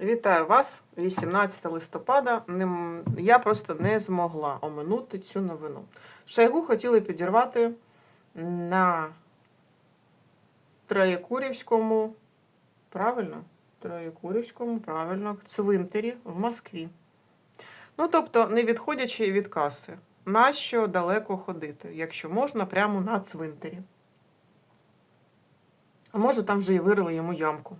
Вітаю вас 18 листопада. Я просто не змогла оминути цю новину. Шойгу хотіли підірвати на Троєкурівському, правильно? Троєкурівському, правильно, цвинтарі в Москві. Ну, тобто, не відходячи від каси, нащо далеко ходити, якщо можна прямо на цвинтарі. А може, там вже і вирили йому ямку.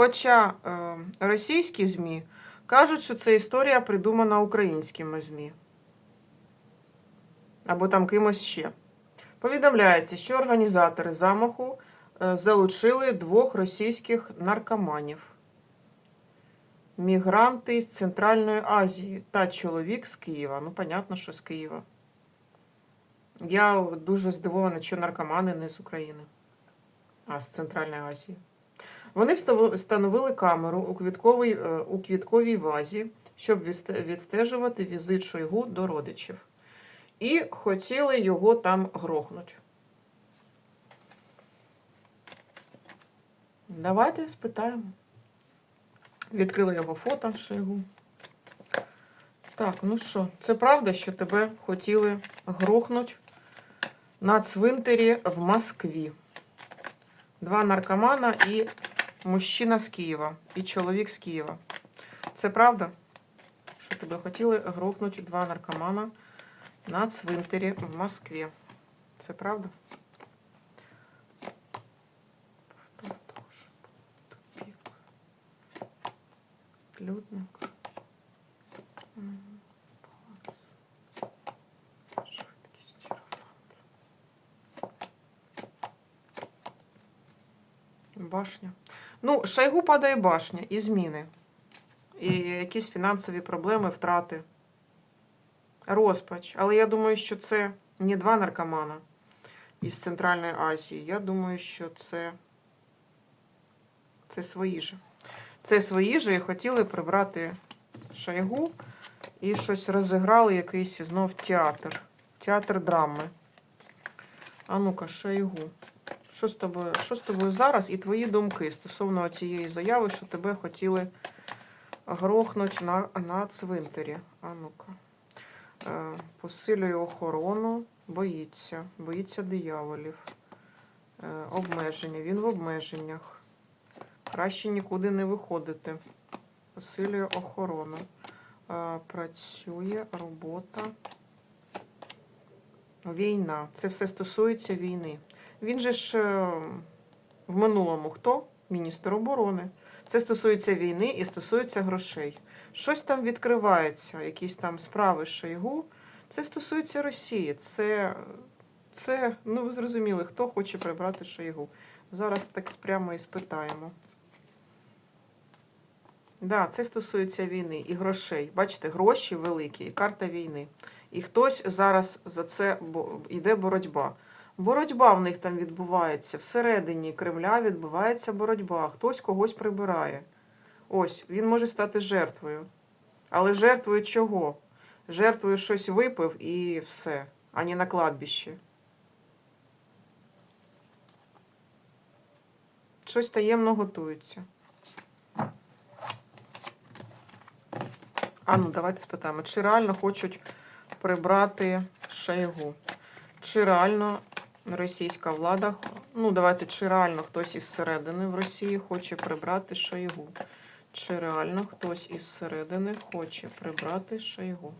Хоча е, російські ЗМІ кажуть, що це історія придумана українськими ЗМІ. Або там кимось ще. Повідомляється, що організатори замаху е, залучили двох російських наркоманів. Мігранти з Центральної Азії та чоловік з Києва. Ну, понятно, що з Києва. Я дуже здивована, що наркомани не з України, а з Центральної Азії. Вони встановили камеру у квітковій, е, у квітковій вазі, щоб відстежувати візит Шойгу до родичів. І хотіли його там грохнути. Давайте спитаємо. Відкрила його фото Шойгу. Так, ну що, це правда, що тебе хотіли грохнути на цвинтарі в Москві? Два наркомана і мужчина з Києва, і чоловік з Києва. Це правда? Що тебе хотіли грохнути два наркомана на цвинтарі в Москві? Це правда? Людник. Башня. Ну, Шойгу падає башня і зміни. І якісь фінансові проблеми, втрати. Розпач. Але я думаю, що це не два наркомана із Центральної Азії. Я думаю, що це, це свої ж. Це свої ж і хотіли прибрати Шойгу і щось розіграли, якийсь знов театр. Театр драми. А ну-ка, Шойгу. Що з тобою, що з тобою зараз і твої думки стосовно цієї заяви, що тебе хотіли грохнути на, на цвинтарі? А ну-ка. Е, посилює охорону, боїться, боїться дияволів. Е, обмеження. Він в обмеженнях. Краще нікуди не виходити. Посилює охорону. Е, працює робота. Війна. Це все стосується війни. Він же ж е, в минулому хто? Міністр оборони. Це стосується війни і стосується грошей. Щось там відкривається, якісь там справи Шойгу. Це стосується Росії. Це, це ну ви зрозуміли, хто хоче прибрати Шойгу. Зараз так прямо і спитаємо. Да, це стосується війни і грошей. Бачите, гроші великі і карта війни. І хтось зараз за це йде боротьба. Боротьба в них там відбувається. Всередині Кремля відбувається боротьба. Хтось когось прибирає. Ось, він може стати жертвою. Але жертвою чого? Жертвою щось випив і все, а не на кладбище. Щось таємно готується. А ну, давайте спитаємо, чи реально хочуть прибрати Шойгу? Чи реально російська влада, ну давайте, чи реально хтось із середини в Росії хоче прибрати Шойгу? Чи реально хтось із середини хоче прибрати Шойгу?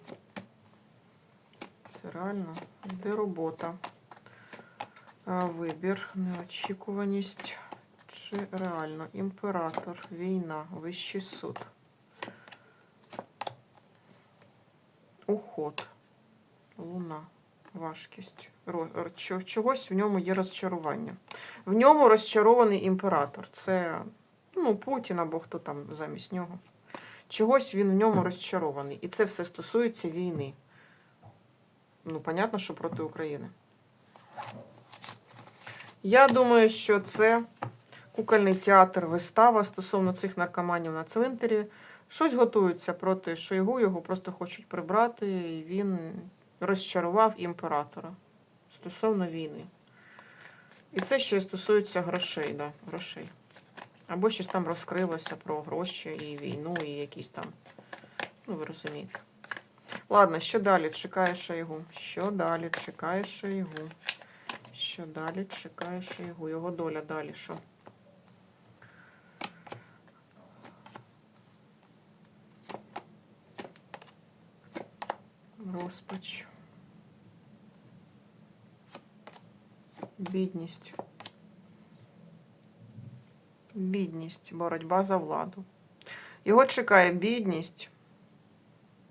Це реально? Де робота? Вибір, неочікуваність. Чи реально? Імператор, війна, вищий суд. Уход. Луна. Важкість. Чогось в ньому є розчарування. В ньому розчарований імператор. Це ну, Путін або хто там замість нього. Чогось він в ньому розчарований. І це все стосується війни. Ну, понятно, що проти України. Я думаю, що це кукольний театр, вистава стосовно цих наркоманів на цвинтарі. Щось готується проти Шойгу, його просто хочуть прибрати, і він розчарував імператора стосовно війни. І це ще стосується грошей, да, грошей. Або щось там розкрилося про гроші і війну, і якісь там. Ну, ви розумієте. Ладно, що далі чекає Шойгу? Що далі чекає Шойгу? Що далі чекає Шойгу? Його доля далі що? Розпач. Бідність. Бідність, боротьба за владу. Його чекає бідність,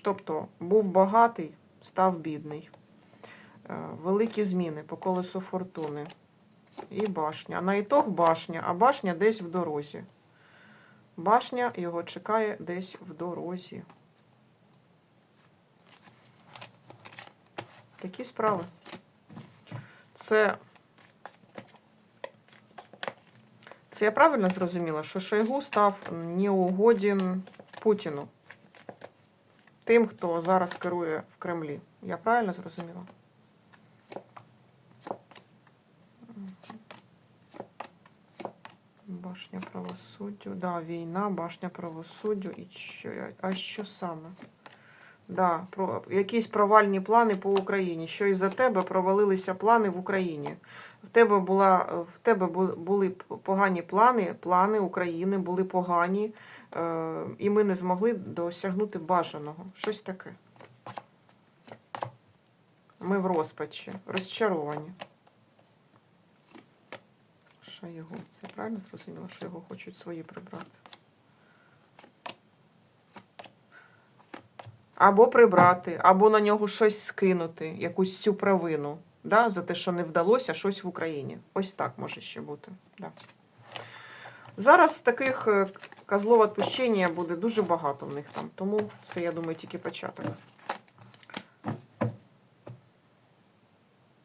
тобто був багатий, став бідний. Е, Великі зміни по колесу фортуни. І башня. На ітог башня, а башня десь в дорозі. Башня його чекає десь в дорозі. Такі справи. Це. Це я правильно зрозуміла, що Шойгу став неугоден Путіну. Тим, хто зараз керує в Кремлі. Я правильно зрозуміла? Башня правосуддю. Да, війна, башня правосуддю. І що? А що саме? Да, про якісь провальні плани по Україні. Що із-за тебе провалилися плани в Україні. В тебе була в тебе були погані плани, плани України були погані, е, і ми не змогли досягнути бажаного. Щось таке. Ми в розпачі, розчаровані. Що його? Це правильно зрозуміло, що його хочуть свої прибрати? Або прибрати, або на нього щось скинути, якусь цю провину, да, за те, що не вдалося щось в Україні. Ось так може ще бути. Да. Зараз таких е, козлов відпущення буде дуже багато в них там, тому це, я думаю, тільки початок.